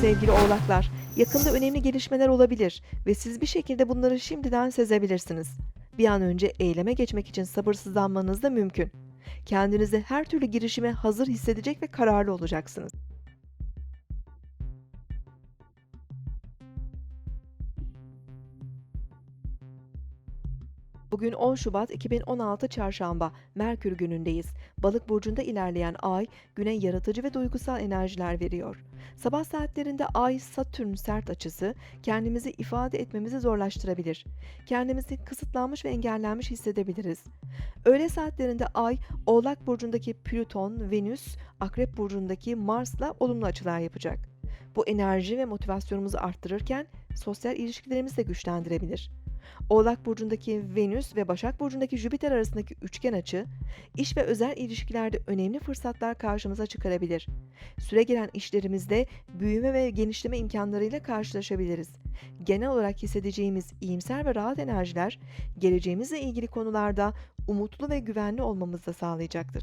sevgili oğlaklar. Yakında önemli gelişmeler olabilir ve siz bir şekilde bunları şimdiden sezebilirsiniz. Bir an önce eyleme geçmek için sabırsızlanmanız da mümkün. Kendinizi her türlü girişime hazır hissedecek ve kararlı olacaksınız. Bugün 10 Şubat 2016 Çarşamba, Merkür günündeyiz. Balık burcunda ilerleyen ay, güne yaratıcı ve duygusal enerjiler veriyor. Sabah saatlerinde ay Satürn sert açısı kendimizi ifade etmemizi zorlaştırabilir. Kendimizi kısıtlanmış ve engellenmiş hissedebiliriz. Öğle saatlerinde ay Oğlak burcundaki Plüton, Venüs, Akrep burcundaki Mars'la olumlu açılar yapacak. Bu enerji ve motivasyonumuzu arttırırken sosyal ilişkilerimizi de güçlendirebilir. Oğlak burcundaki Venüs ve Başak burcundaki Jüpiter arasındaki üçgen açı, iş ve özel ilişkilerde önemli fırsatlar karşımıza çıkarabilir. Süre gelen işlerimizde büyüme ve genişleme imkanlarıyla karşılaşabiliriz. Genel olarak hissedeceğimiz iyimser ve rahat enerjiler, geleceğimizle ilgili konularda umutlu ve güvenli olmamızı da sağlayacaktır.